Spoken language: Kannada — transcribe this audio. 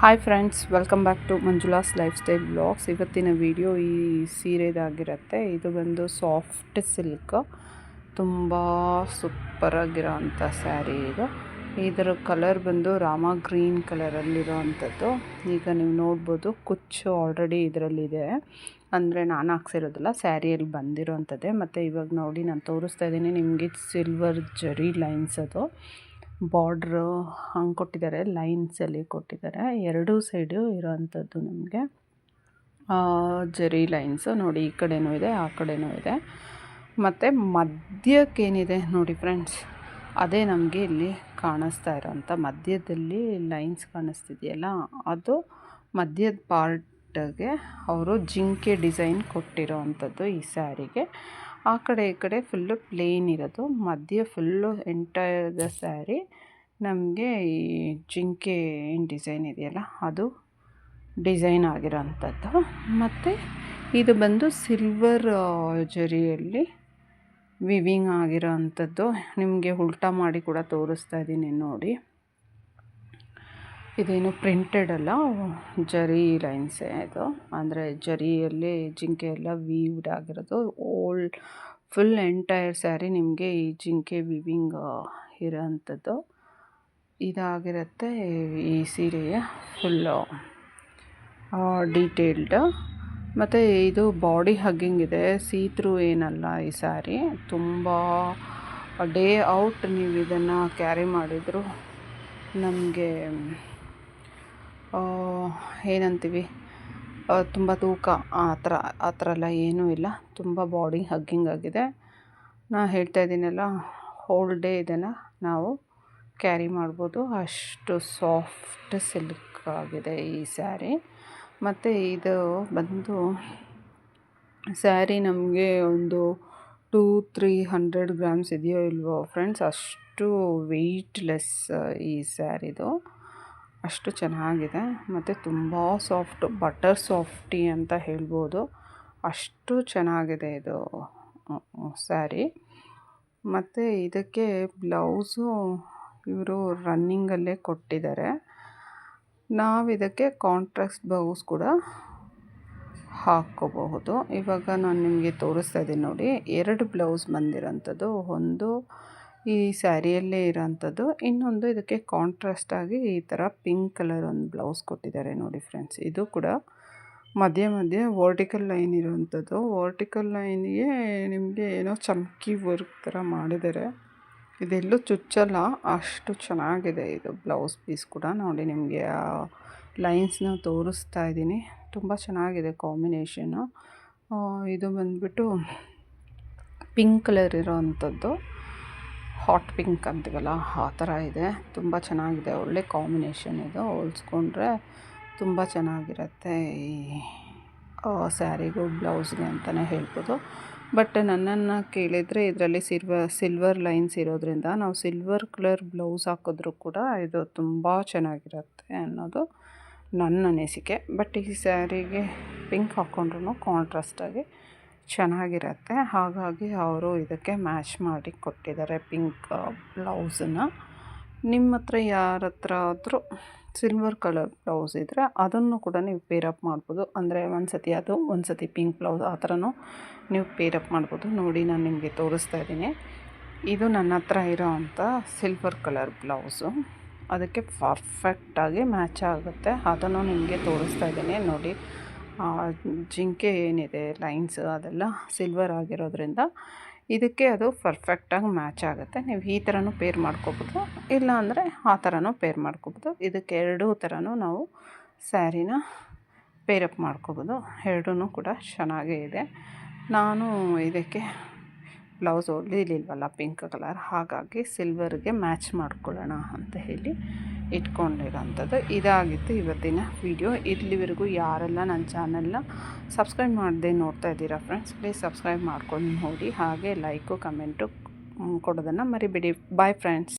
Hi friends welcome back to Manjula's lifestyle blogs ಇವತ್ತಿನ ವಿಡಿಯೋ ಈ ಸೀರೆದಾಗಿರುತ್ತೆ ಇದು ಬಂದು ಸಾಫ್ಟ್ ಸಿಲ್ಕ್ ತುಂಬ ಸೂಪರಾಗಿರೋ ಅಂಥ ಸ್ಯಾರಿ ಇದು. ಇದರ ಕಲರ್ ಬಂದು ರಾಮ ಗ್ರೀನ್ ಕಲರಲ್ಲಿರೋ ಅಂಥದ್ದು ಈಗ ನೀವು ನೋಡ್ಬೋದು ಕುಚ್ಚು ಆಲ್ರೆಡಿ ಇದರಲ್ಲಿದೆ. ಅಂದರೆ ನಾನು ಹಾಕ್ಸಿರೋದಿಲ್ಲ ಸ್ಯಾರಿಯಲ್ಲಿ ಬಂದಿರೋ ಅಂಥದ್ದೇ ಮತ್ತು ಇವಾಗ ನೋಡಿ ನಾನು ತೋರಿಸ್ತಾ ಇದ್ದೀನಿ, ನಿಮಗೆ ಸಿಲ್ವರ್ ಜರಿ ಲೈನ್ಸ್ ಅದು. ಬಾರ್ಡ್ರು ಹಂಗೆ ಕೊಟ್ಟಿದ್ದಾರೆ ಲೈನ್ಸಲ್ಲಿ ಕೊಟ್ಟಿದ್ದಾರೆ. ಎರಡೂ ಸೈಡು ಇರೋವಂಥದ್ದು ನಮಗೆ. ಜರಿ ಲೈನ್ಸು ನೋಡಿ, ಈ ಕಡೆನೂ ಇದೆ, ಆ ಕಡೆನೂ ಇದೆ. ಮತ್ತು ಮಧ್ಯಕ್ಕೇನಿದೆ ನೋಡಿ ಫ್ರೆಂಡ್ಸ್, ಅದೇ ನಮಗೆ ಇಲ್ಲಿ ಕಾಣಿಸ್ತಾ ಇರೋಂಥ ಮಧ್ಯದಲ್ಲಿ ಲೈನ್ಸ್ ಕಾಣಿಸ್ತಿದೆಯಲ್ಲ, ಅದು ಮಧ್ಯದ ಪಾರ್ಟ್ಗೆ ಅವರು ಜಿಂಕೆ ಡಿಸೈನ್ ಕೊಟ್ಟಿರೋ ಅಂಥದ್ದು ಈ ಸ್ಯಾರಿಗೆ. ಆ ಕಡೆ ಈ ಕಡೆ ಫುಲ್ಲು ಪ್ಲೇನ್ ಇರೋದು. ಮಧ್ಯ ಫುಲ್ಲು ಎಂಟೈರ್ ದ ಸ್ಯಾರಿ ನಮಗೆ ಈ ಜಿಂಕೆ ಏನು ಡಿಸೈನ್ ಇದೆಯಲ್ಲ, ಅದು ಡಿಸೈನ್ ಆಗಿರೋಂಥದ್ದು. ಮತ್ತು ಇದು ಬಂದು ಸಿಲ್ವರ್ ಜರಿಯಲ್ಲಿ ವಿವಿಂಗ್ ಆಗಿರೋ ಅಂಥದ್ದು ನಿಮಗೆ ಉಲ್ಟಾ ಮಾಡಿ ಕೂಡ ತೋರಿಸ್ತಾ ಇದ್ದೀನಿ ನೋಡಿ. ಇದೇನು ಪ್ರಿಂಟೆಡ್ ಅಲ್ಲ, ಜರಿ ಲೈನ್ಸೇ ಇದು. ಅಂದರೆ ಜರಿಯಲ್ಲಿ ಜಿಂಕೆ ಎಲ್ಲ ವೀವ್ಡ್ ಆಗಿರೋದು. ಓಲ್ಡ್ ಫುಲ್ ಎಂಟೈರ್ ಸ್ಯಾರಿ ನಿಮಗೆ ಈ ಜಿಂಕೆ ವಿವಿಂಗ್ ಇರೋ ಅಂಥದ್ದು ಇದಾಗಿರುತ್ತೆ ಈ ಸೀರೆಯ ಫುಲ್ಲು ಡೀಟೇಲ್ಡ್ ಮತ್ತು ಇದು ಬಾಡಿ ಹಗ್ಗಿಂಗ್ ಇದೆ. ಸೀ ಥ್ರೂ ಏನಲ್ಲ ಈ ಸ್ಯಾರಿ ತುಂಬ ಡೇ ಔಟ್ ನೀವು ಇದನ್ನು ಕ್ಯಾರಿ ಮಾಡಿದರೂ ನಮಗೆ ಏನಂತೀವಿ? ತುಂಬ ತೂಕ ಆ ಥರ ಆ ಥರ ಎಲ್ಲ ಏನೂ ಇಲ್ಲ. ತುಂಬ ಬಾಡಿ ಹಗ್ಗಿಂಗ್ ಆಗಿದೆ. ನಾ ಹೇಳ್ತಾ ಇದ್ದೀನಲ್ಲ ಹೋಲ್ ಡೇ ಇದನ್ನು ನಾವು ಕ್ಯಾರಿ ಮಾಡ್ಬೋದು. ಅಷ್ಟು ಸಾಫ್ಟ್ ಸಿಲ್ಕ್ ಆಗಿದೆ ಈ ಸ್ಯಾರಿ ಮತ್ತು ಇದು ಬಂದು ಸ್ಯಾರಿ ನಮಗೆ ಒಂದು ಟೂ ತ್ರೀ ಹಂಡ್ರೆಡ್ ಗ್ರಾಮ್ಸ್ ಇದೆಯೋ ಇಲ್ವೋ ಫ್ರೆಂಡ್ಸ್ ಅಷ್ಟು ವೆಯ್ಟ್ಲೆಸ್ ಈ ಸ್ಯಾರಿದು ಅಷ್ಟು ಚೆನ್ನಾಗಿದೆ. ಮತ್ತು ತುಂಬ ಸಾಫ್ಟ್ ಬಟರ್ ಸಾಫ್ಟಿ ಅಂತ ಹೇಳ್ಬೋದು. ಅಷ್ಟು ಚೆನ್ನಾಗಿದೆ ಇದು ಸ್ಯಾರಿ ಮತ್ತು ಇದಕ್ಕೆ ಬ್ಲೌಸು ಇವರು ರನ್ನಿಂಗಲ್ಲೇ ಕೊಟ್ಟಿದ್ದಾರೆ. ನಾವು ಇದಕ್ಕೆ ಕಾಂಟ್ರಾಸ್ಟ್ ಬ್ಲೌಸ್ ಕೂಡ ಹಾಕ್ಕೋಬಹುದು. ಇವಾಗ ನಾನು ನಿಮಗೆ ತೋರಿಸ್ತಾ ಇದ್ದೀನಿ ನೋಡಿ, ಎರಡು ಬ್ಲೌಸ್ ಬಂದಿರೋಂಥದ್ದು. ಒಂದು ಈ ಸ್ಯಾರಿಯಲ್ಲೇ ಇರೋಂಥದ್ದು. ಇನ್ನೊಂದು ಇದಕ್ಕೆ ಕಾಂಟ್ರಾಸ್ಟ್ ಆಗಿ ಈ ಥರ ಪಿಂಕ್ ಕಲರ್ ಒಂದು ಬ್ಲೌಸ್ ಕೊಟ್ಟಿದ್ದಾರೆ ನೋಡಿ ಫ್ರೆಂಡ್ಸ್ ಇದು ಕೂಡ ಮಧ್ಯ ಮಧ್ಯೆ ವರ್ಟಿಕಲ್ ಲೈನ್ ಇರುವಂಥದ್ದು ವರ್ಟಿಕಲ್ ಲೈನ್ಗೆ ನಿಮಗೆ ಏನೋ ಚಮಕಿ ವರ್ಕ್ ಥರ ಮಾಡಿದ್ದಾರೆ. ಇದೆಲ್ಲೂ ಚುಚ್ಚಲ್ಲ, ಅಷ್ಟು ಚೆನ್ನಾಗಿದೆ ಇದು ಬ್ಲೌಸ್ ಪೀಸ್ ಕೂಡ. ನೋಡಿ ನಿಮಗೆ ಆ ಲೈನ್ಸ್ನ ತೋರಿಸ್ತಾ ಇದ್ದೀನಿ. ತುಂಬ ಚೆನ್ನಾಗಿದೆ ಕಾಂಬಿನೇಷನು ಇದು ಬಂದುಬಿಟ್ಟು ಪಿಂಕ್ ಕಲರ್ ಇರೋ ಅಂಥದ್ದು ಹಾಟ್ ಪಿಂಕ್ ಅಂತೀವಲ್ಲ, ಆ ಥರ ಇದೆ. ತುಂಬ ಚೆನ್ನಾಗಿದೆ, ಒಳ್ಳೆ ಕಾಂಬಿನೇಷನ್ ಇದು. ಹೋಲಿಸ್ಕೊಂಡ್ರೆ ತುಂಬ ಚೆನ್ನಾಗಿರುತ್ತೆ ಈ ಸ್ಯಾರಿಗೂ, ಬ್ಲೌಸ್ಗೆ ಅಂತಲೇ ಹೇಳ್ಬೋದು. ಬಟ್ ನನ್ನನ್ನು ಕೇಳಿದರೆ ಇದರಲ್ಲಿ ಸಿಲ್ವ, ಸಿಲ್ವರ್ ಲೈನ್ಸ್ ಇರೋದ್ರಿಂದ ನಾವು ಸಿಲ್ವರ್ ಕಲರ್ ಬ್ಲೌಸ್ ಹಾಕಿದ್ರೂ ಕೂಡ ಇದು ತುಂಬ ಚೆನ್ನಾಗಿರುತ್ತೆ ಅನ್ನೋದು ನನ್ನ ಅನಿಸಿಕೆ. ಬಟ್ ಈ ಸ್ಯಾರಿಗೆ ಪಿಂಕ್ ಹಾಕ್ಕೊಂಡ್ರೂ ಕಾಂಟ್ರಾಸ್ಟಾಗಿ ಚೆನ್ನಾಗಿರುತ್ತೆ. ಹಾಗಾಗಿ ಅವರು ಇದಕ್ಕೆ ಮ್ಯಾಚ್ ಮಾಡಿ ಕೊಟ್ಟಿದ್ದಾರೆ ಪಿಂಕ್ ಬ್ಲೌಸನ್ನು ನಿಮ್ಮ ಹತ್ರ ಯಾರ ಹತ್ರ ಆದರೂ ಸಿಲ್ವರ್ ಕಲರ್ ಬ್ಲೌಸ್ ಇದ್ದರೆ ಅದನ್ನು ಕೂಡ ನೀವು ಪೇರಪ್ ಮಾಡ್ಬೋದು. ಅಂದರೆ ಒಂದು ಸತಿ ಅದು ಒಂದು ಸತಿ ಪಿಂಕ್ ಬ್ಲೌಸ್ ಆ ಥರನೂ ನೀವು ಪೇರಪ್ ಮಾಡ್ಬೋದು. ನೋಡಿ ನಾನು ನಿಮಗೆ ತೋರಿಸ್ತಾ ಇದ್ದೀನಿ. ಇದು ನನ್ನ ಹತ್ರ ಇರೋ ಅಂಥ ಸಿಲ್ವರ್ ಕಲರ್ ಬ್ಲೌಸು. ಅದಕ್ಕೆ ಪರ್ಫೆಕ್ಟಾಗಿ ಮ್ಯಾಚ್ ಆಗುತ್ತೆ. ಅದನ್ನು ನಿಮಗೆ ತೋರಿಸ್ತಾ ಇದ್ದೀನಿ. ನೋಡಿ. ಜಿಂಕೆ ಏನಿದೆ, ಲೈನ್ಸ್ ಅದೆಲ್ಲ ಸಿಲ್ವರ್ ಆಗಿರೋದ್ರಿಂದ ಇದಕ್ಕೆ ಅದು ಪರ್ಫೆಕ್ಟಾಗಿ ಮ್ಯಾಚ್ ಆಗುತ್ತೆ. ನೀವು ಈ ಥರನೂ ಪೇರ್ ಮಾಡ್ಕೋಬೋದು, ಇಲ್ಲ ಅಂದರೆ ಆ ಥರನೂ ಪೇರ್ ಮಾಡ್ಕೋಬೋದು. ಇದಕ್ಕೆ ಎರಡೂ ಥರನೂ ನಾವು ಸ್ಯಾರಿನ ಪೇರಪ್ ಮಾಡ್ಕೋಬೋದು. ಎರಡೂ ಕೂಡ ಚೆನ್ನಾಗೇ ಇದೆ. ನಾನು ಇದಕ್ಕೆ ಬ್ಲೌಸ್ ಹೊಲಿಲಿಲ್ವಲ್ಲ ಪಿಂಕ್ ಕಲರ್, ಹಾಗಾಗಿ ಸಿಲ್ವರ್ಗೆ ಮ್ಯಾಚ್ ಮಾಡ್ಕೊಳ್ಳೋಣ ಅಂತ ಹೇಳಿ ಇಟ್ಕೊಂಡಿರೋಂಥದ್ದು. ಇದಾಗಿತ್ತು ಇವತ್ತಿನ ವಿಡಿಯೋ ಇಲ್ಲಿವರೆಗೂ ಯಾರೆಲ್ಲ ನನ್ನ ಚಾನಲ್ನ ಸಬ್ಸ್ಕ್ರೈಬ್ ಮಾಡದೆ ನೋಡ್ತಾ ಇದ್ದೀರಾ ಫ್ರೆಂಡ್ಸ್ ಪ್ಲೀಸ್ ಸಬ್ಸ್ಕ್ರೈಬ್ ಮಾಡ್ಕೊಂಡು ನೋಡಿ. ಹಾಗೆ ಲೈಕು ಕಮೆಂಟು ಕೊಡೋದನ್ನು ಮರಿಬೇಡಿ. Bye friends